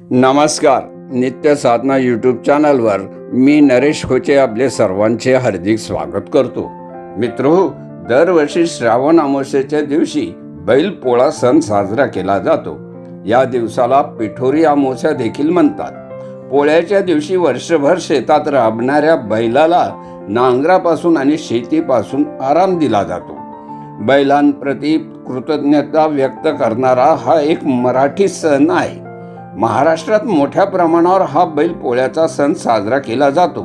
नमस्कार नित्य साधना यूट्यूब चॅनलवर मी नरेश खोचे आपले सर्वांचे हार्दिक स्वागत करतो. मित्रो दरवर्षी श्रावण अमावस्येच्या दिवशी बैल पोळा सण साजरा केला जातो. या दिवसाला पिठोरी अमावस्या देखील म्हणतात. पोळ्याच्या दिवशी वर्षभर शेतात राबणाऱ्या बैलाला नांगरापासून आणि शेतीपासून आराम दिला जातो. बैलांप्रती कृतज्ञता व्यक्त करणारा हा एक मराठी सण आहे. महाराष्ट्रात मोठ्या प्रमाणावर हा बैल पोळ्याचा सण साजरा केला जातो.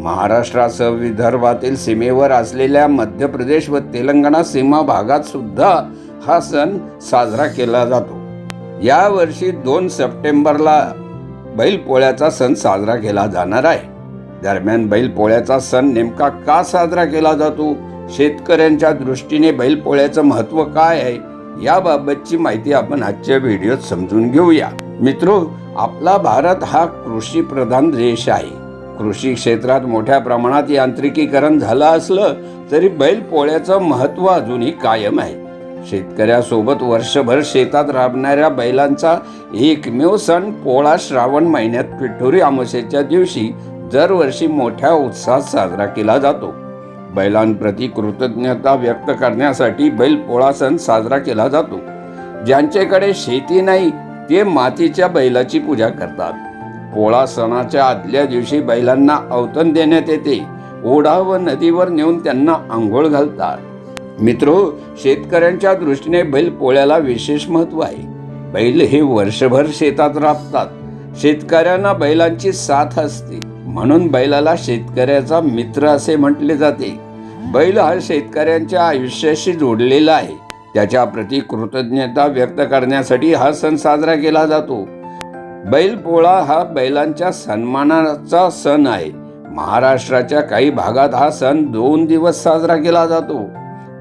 महाराष्ट्रासह विदर्भातील सीमेवर असलेल्या मध्य प्रदेश व तेलंगणा सीमा भागात सुद्धा हा सण साजरा केला जातो. या वर्षी दोन सप्टेंबरला बैल पोळ्याचा सण साजरा केला जाणार आहे. दरम्यान बैल पोळ्याचा सण नेमका का साजरा केला जातो? शेतकऱ्यांच्या दृष्टीने बैल पोळ्याचं महत्त्व काय आहे? याबाबतची माहिती आपण आजच्या व्हिडिओत समजून घेऊया. मित्रो आपला भारत हा कृषी प्रधान देश आहे. कृषी क्षेत्रात मोठ्या प्रमाणात यांत्रिकीकरण झालं असलं तरी बैल पोळ्याचं महत्त्व अजूनही कायम आहे. शेतकऱ्यासोबत वर्षभर शेतात राबणाऱ्या बैलांचा एकमेव सण पोळा श्रावण महिन्यात पिठोरी अमावस्येच्या दिवशी दरवर्षी मोठ्या उत्साहात साजरा केला जातो. बैलांप्रती कृतज्ञता व्यक्त करण्यासाठी बैल पोळा सण साजरा केला जातो. ज्यांच्याकडे शेती नाही ते मातीच्या बैलाची पूजा करतात. पोळा सणाच्या आदल्या दिवशी बैलांना अवतन देण्यात येते. ओढा व नदीवर नेऊन त्यांना आंघोळ घालतात. मित्रो शेतकऱ्यांच्या दृष्टीने बैल पोळ्याला विशेष महत्त्व आहे. बैल हे वर्षभर शेतात राबतात. शेतकऱ्यांना बैलांची साथ असते. म्हणून बैलाला शेतकऱ्याचा मित्र असे म्हटले जाते. बैल हा शेतकऱ्यांच्या आयुष्याशी जोडलेला आहे. त्याच्याप्रती कृतज्ञता व्यक्त करण्यासाठी हा सण साजरा केला जातो. बैलपोळा हा बैलांच्या सन्मानाचा सण आहे. महाराष्ट्राच्या काही भागात हा सण दोन दिवस साजरा केला जातो.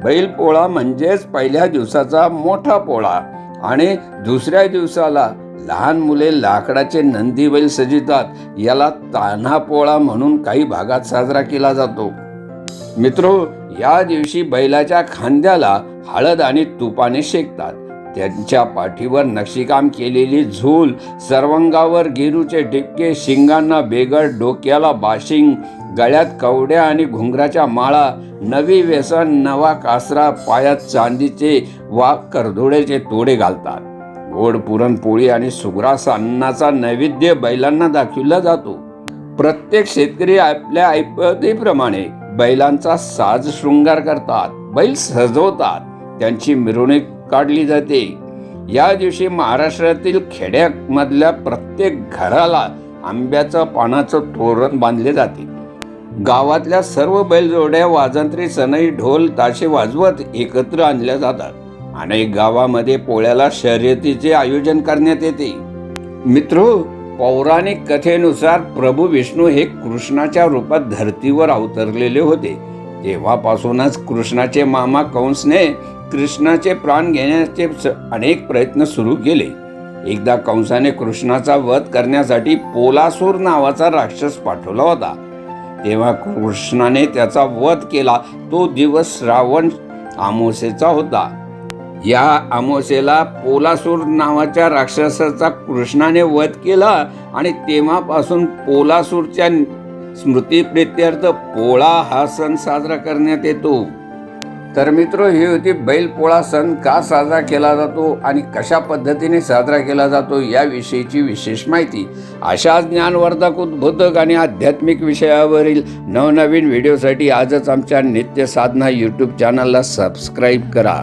बैलपोळा म्हणजेच पहिल्या दिवसाचा मोठा पोळा आणि दुसऱ्या दिवसाला लहान मुले लाकडाचे नंदी बैल सजितात याला तान्हा पोळा म्हणून काही भागात साजरा केला जातो. मित्रो या दिवशी बैलाच्या खांद्याला हळद आणि तुपाने शेकतात. त्यांच्या पाठीवर नक्षीकाम केलेली झूल सर्वांगावर गेरूचे टिपके शिंगांना बेगड डोक्याला बाशिंग गळ्यात कवड्या आणि घुंगराच्या माळा नवी व्यसन नवा कासरा पायात चांदीचे वा करधोड्याचे तोडे घालतात. गोड पुरणपोळी आणि सुग्रास अन्नाचा नैवेद्य बैलांना दाखविला जातो. प्रत्येक शेतकरी आपल्या ऐपतीप्रमाणे बैलांचा साज शृंगार करतात बैल सजवतात त्यांची मिरवणूक काढली जाते. या दिवशी महाराष्ट्रातील खेड्यामधल्या प्रत्येक घराला आंब्याचं पानाचं तोरण बांधले जाते. गावातल्या सर्व बैलजोड्या वाजंत्री सनई ढोल ताशे वाजवत एकत्र आणल्या जातात अनेक गावामध्ये पोळ्याला शर्यतीचे आयोजन करण्यात येते. मित्रो पौराणिक कथेनुसार प्रभू विष्णू हे कृष्णाच्या रूपात धर्तीवर अवतरलेले होते. तेव्हापासूनच कृष्णाचे मामा कंसने कृष्णाचे प्राण घेण्याचे स- अनेक प्रयत्न सुरू केले. एकदा कंसाने कृष्णाचा वध करण्यासाठी पोलासूर नावाचा राक्षस पाठवला होता. तेव्हा कृष्णाने त्याचा वध केला. तो दिवस श्रावण आमोसेचा होता. या अमावस्येला पोलासूर नावाच्या राक्षसाचा कृष्णाने वध केला आणि तेव्हापासून पोलासूरच्या स्मृतीप्रित्यर्थ पोळा हा सण साजरा करण्यात येतो. तर मित्र ही होती बैलपोळा सण. का साजरा केला जातो आणि कशा पद्धतीने साजरा केला जातो याविषयीची विशेष माहिती अशा ज्ञानवर्धक उद्बोधक आणि आध्यात्मिक विषयावरील नवनवीन व्हिडिओसाठी आजच आमच्या नित्य साधना यूट्यूब चॅनलला सबस्क्राईब करा.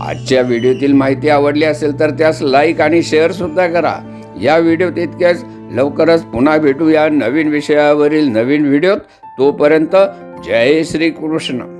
आजच्या व्हिडिओतील माहिती आवडली असेल तर त्यास लाईक आणि शेअर सुद्धा करा. या व्हिडिओत इतक्याच. लवकरच पुन्हा भेटू या नवीन विषयावरील नवीन व्हिडिओत. तोपर्यंत जय श्री कृष्ण.